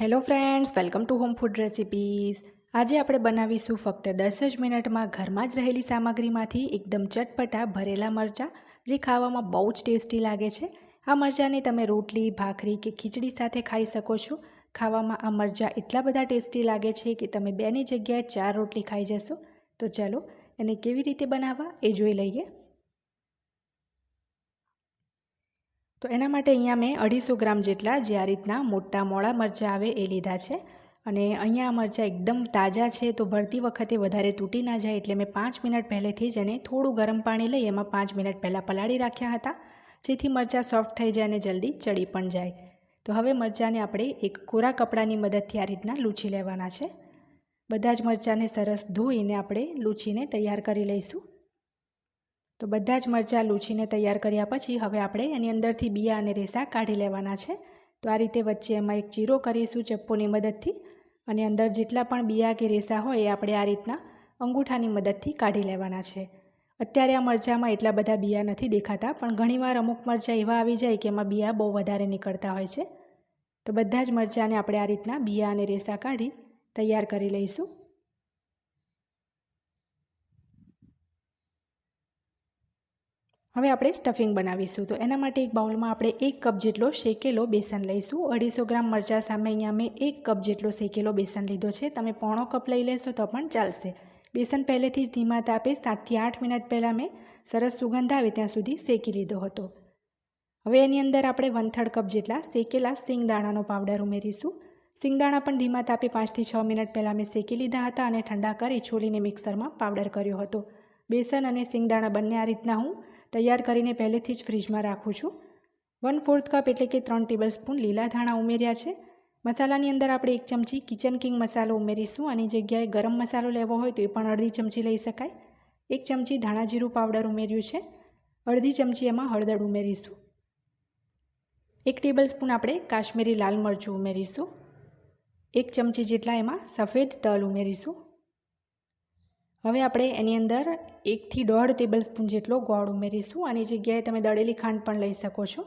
Hello friends welcome to home food recipes આજે આપણે બનાવીશું ફક્ત દસ જ મિનિટમાં ઘરમાં જ રહેલી સામગ્રીમાંથી એકદમ ચટપટા ભરેલા મરચાં, જે ખાવામાં બહુ જ ટેસ્ટી લાગે છે. આ મરચાંને તમે રોટલી, ભાખરી કે ખીચડી સાથે ખાઈ શકો છો. ખાવામાં આ મરચાં એટલા બધા ટેસ્ટી લાગે છે કે તમે બેની જગ્યાએ ચાર રોટલી ખાઈ જશો. તો ચાલો એને કેવી રીતે બનાવવા એ જોઈ લઈએ. તો એના માટે અહીંયા મેં અઢીસો ગ્રામ જેટલા જે આ રીતના મોટા મોળા મરચાં આવે એ લીધા છે. અને અહીંયા આ મરચાં એકદમ તાજા છે તો ભરતી વખતે વધારે તૂટી ના જાય એટલે મેં પાંચ મિનિટ પહેલેથી જ એને થોડું ગરમ પાણી લઈ એમાં પાંચ મિનિટ પહેલાં પલાળી રાખ્યા હતા. જેથી મરચાં સોફ્ટ થઈ જાય અને જલ્દી ચડી પણ જાય. તો હવે મરચાંને આપણે એક કોરા કપડાની મદદથી આ રીતના લૂછી લેવાના છે. બધા જ મરચાંને સરસ ધોઈને આપણે લૂછીને તૈયાર કરી લઈશું. તો બધા જ મરચાં લૂછીને તૈયાર કર્યા પછી હવે આપણે એની અંદરથી બિયા અને રેસા કાઢી લેવાના છે. તો આ રીતે વચ્ચે એમાં એક ચીરો કરીશું ચપ્પોની મદદથી અને અંદર જેટલા પણ બિયા કે રેસા હોય એ આપણે આ રીતના અંગૂઠાની મદદથી કાઢી લેવાના છે. અત્યારે આ મરચાંમાં એટલા બધા બિયા નથી દેખાતા, પણ ઘણીવાર અમુક મરચાં એવા આવી જાય કે એમાં બિયા બહુ વધારે નીકળતા હોય છે. તો બધા જ મરચાંને આપણે આ રીતના બિયા અને રેસા કાઢી તૈયાર કરી લઈશું. હવે આપણે સ્ટફિંગ બનાવીશું. તો એના માટે એક બાઉલમાં આપણે એક કપ જેટલો શેકેલો બેસન લઈશું. અઢીસો ગ્રામ મરચાં સામે અહીંયા મેં એક કપ જેટલો શેકેલો બેસન લીધો છે. તમે પોણો કપ લઈ લેશો તો પણ ચાલશે. બેસન પહેલેથી જ ધીમા તાપે સાતથી આઠ મિનિટ પહેલાં મેં સરસ સુગંધ આવે ત્યાં સુધી શેકી લીધો હતો. હવે એની અંદર આપણે વન થર્ડ કપ જેટલા શેકેલા સિંગદાણાનો પાવડર ઉમેરીશું. સિંગદાણા પણ ધીમા તાપે પાંચથી છ મિનિટ પહેલાં મેં શેકી લીધા હતા અને ઠંડા કરી છોલીને મિક્સરમાં પાવડર કર્યો હતો. બેસન અને સિંગદાણા બંને આ રીતના હું તૈયાર કરીને પહેલેથી જ ફ્રીજમાં રાખું છું. વન ફોર્થ કપ એટલે કે ત્રણ ટેબલ સ્પૂન લીલા ધાણા ઉમેર્યા છે. મસાલાની અંદર આપણે એક ચમચી કિચન કિંગ મસાલો ઉમેરીશું. અને જગ્યાએ ગરમ મસાલો લેવો હોય તો એ પણ અડધી ચમચી લઈ શકાય. એક ચમચી ધાણા જીરું પાવડર ઉમેર્યું છે. અડધી ચમચી એમાં હળદર ઉમેરીશું. એક ટેબલ સ્પૂન આપણે કાશ્મીરી લાલ મરચું ઉમેરીશું. એક ચમચી જેટલા એમાં સફેદ તલ ઉમેરીશું. હવે આપણે એની અંદર એકથી દોઢ ટેબલ સ્પૂન જેટલો ગોળ ઉમેરીશું. આની જગ્યાએ તમે દળેલી ખાંડ પણ લઈ શકો છો.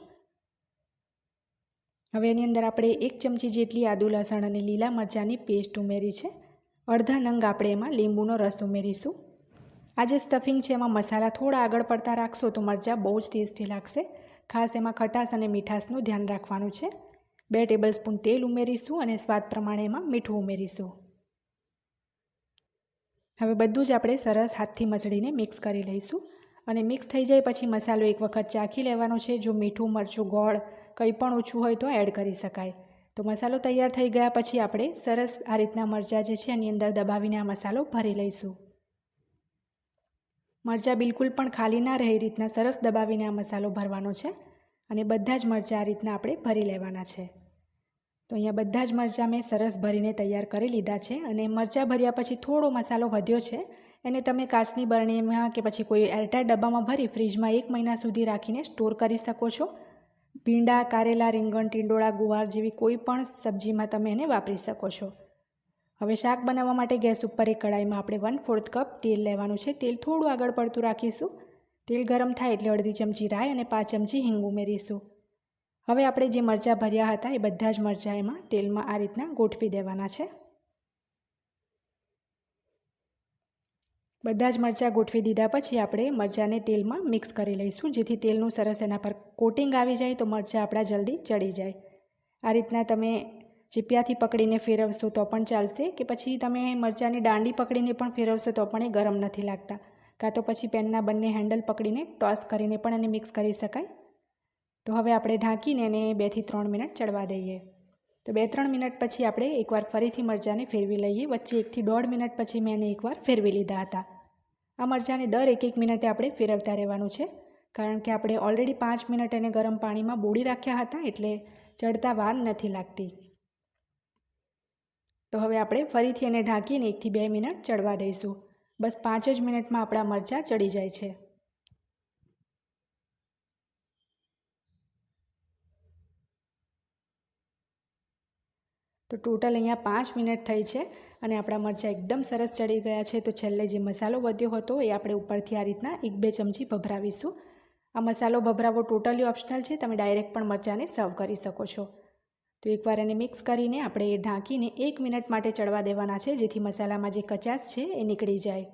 હવે એની અંદર આપણે એક ચમચી જેટલી આદુ, લસણ અને લીલા મરચાંની પેસ્ટ ઉમેરી છે. અડધા નંગ આપણે એમાં લીંબુનો રસ ઉમેરીશું. આ જે સ્ટફિંગ છે, એમાં મસાલા થોડા આગળ પડતા રાખશો તો મરચાં બહુ જ ટેસ્ટી લાગશે. ખાસ એમાં ખટાશ અને મીઠાશનું ધ્યાન રાખવાનું છે. બે ટેબલ સ્પૂન તેલ ઉમેરીશું અને સ્વાદ પ્રમાણે એમાં મીઠું ઉમેરીશું. હવે બધું જ આપણે સરસ હાથથી મસળીને મિક્સ કરી લઈશું. અને મિક્સ થઈ જાય પછી મસાલો એક વખત ચાખી લેવાનો છે. જો મીઠું, મરચું, ગોળ કંઈ પણ ઓછું હોય તો એડ કરી શકાય. તો મસાલો તૈયાર થઈ ગયા પછી આપણે સરસ આ રીતના મરચાં જે છે એની અંદર દબાવીને આ મસાલો ભરી લઈશું. મરચાં બિલકુલ પણ ખાલી ના રહે એ રીતના સરસ દબાવીને આ મસાલો ભરવાનો છે. અને બધા જ મરચાં આ રીતના આપણે ભરી લેવાના છે. તો અહીંયા બધા જ મરચાં મેં સરસ ભરીને તૈયાર કરી લીધા છે અને મરચાં ભર્યા પછી થોડો મસાલો વધ્યો છે. એને તમે કાચની બરણીમાં કે પછી કોઈ એરટાઈટ ડબ્બામાં ભરી ફ્રીજમાં એક મહિના સુધી રાખીને સ્ટોર કરી શકો છો. ભીંડા, કારેલા, રીંગણ, ટીંડોળા, ગુવાર જેવી કોઈ પણ સબ્જીમાં તમે એને વાપરી શકો છો. હવે શાક બનાવવા માટે ગેસ ઉપર એક કડાઈમાં આપણે વન ફોર્થ કપ તેલ લેવાનું છે. તેલ થોડું આગળ પડતું રાખીશું. તેલ ગરમ થાય એટલે અડધી ચમચી રાઈ અને પાંચ ચમચી હિંગ ઉમેરીશું. હવે આપણે જે મરચાં ભર્યા હતા એ બધા જ મરચાં એમાં તેલમાં આ રીતના ગોઠવી દેવાના છે. બધા જ મરચાં ગોઠવી દીધા પછી આપણે મરચાંને તેલમાં મિક્સ કરી લઈશું. જેથી તેલનું સરસ એના પર કોટિંગ આવી જાય તો મરચાં આપણા જલ્દી ચડી જાય. આ રીતના તમે ચીપિયાથી પકડીને ફેરવશો તો પણ ચાલશે કે પછી તમે મરચાંની દાંડી પકડીને પણ ફેરવશો તો પણ એ ગરમ નથી લાગતા. કાં તો પછી પેનના બંને હેન્ડલ પકડીને ટોસ કરીને પણ એને મિક્સ કરી શકાય. તો હવે આપણે ઢાંકીને એને બેથી ત્રણ મિનિટ ચડવા દઈએ. તો બે ત્રણ મિનિટ પછી આપણે એકવાર ફરીથી મરચાંને ફેરવી લઈએ. વચ્ચે એકથી દોઢ મિનિટ પછી મેં એને એકવાર ફેરવી લીધા હતા. આ મરચાંને દર એક એક મિનિટે આપણે ફેરવતા રહેવાનું છે. કારણ કે આપણે ઓલરેડી પાંચ મિનિટ એને ગરમ પાણીમાં બોળી રાખ્યા હતા એટલે ચડતા વાર નથી લાગતી. તો હવે આપણે ફરીથી એને ઢાંકીને એકથી બે મિનિટ ચડવા દઈશું. બસ પાંચ જ મિનિટમાં આપણા મરચાં ચડી જાય છે. તો ટોટલ અહીંયા પાંચ મિનિટ થઈ છે અને આપણા મરચાં એકદમ સરસ ચડી ગયા છે. તો છેલ્લે જે મસાલો વધ્યો હતો એ આપણે ઉપરથી આ રીતના એક બે ચમચી ભભરાવીશું. આ મસાલો ભભરાવો ટોટલી ઓપ્શનલ છે. તમે ડાયરેક્ટ પણ મરચાંને સર્વ કરી શકો છો. તો એકવાર એને મિક્સ કરીને આપણે એ ઢાંકીને એક મિનિટ માટે ચડવા દેવાના છે, જેથી મસાલામાં જે કચાશ છે એ નીકળી જાય.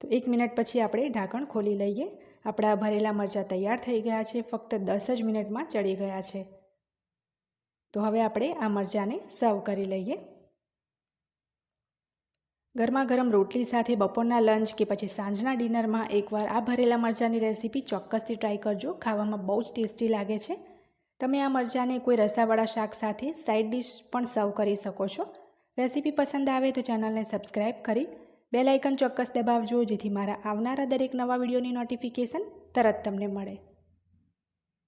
તો એક મિનિટ પછી આપણે ઢાંકણ ખોલી લઈએ. આપણા ભરેલા મરચાં તૈયાર થઈ ગયા છે, ફક્ત દસ જ મિનિટમાં ચડી ગયા છે. તો હવે આપણે આ મરચાંને સર્વ કરી લઈએ. ગરમા ગરમ રોટલી સાથે બપોરના લંચ કે પછી સાંજના ડિનરમાં એકવાર આ ભરેલા મરચાંની રેસીપી ચોક્કસથી ટ્રાય કરજો, ખાવામાં બહુ જ ટેસ્ટી લાગે છે. તમે આ મરચાંને કોઈ રસાવાળા શાક સાથે સાઇડ ડિશ પણ સર્વ કરી શકો છો. રેસીપી પસંદ આવે તો ચેનલને સબસ્ક્રાઈબ કરી બેલ આઇકન ચોક્કસ દબાવજો જેથી મારા આવનારા દરેક નવા વિડીયોની નોટિફિકેશન તરત તમને મળે.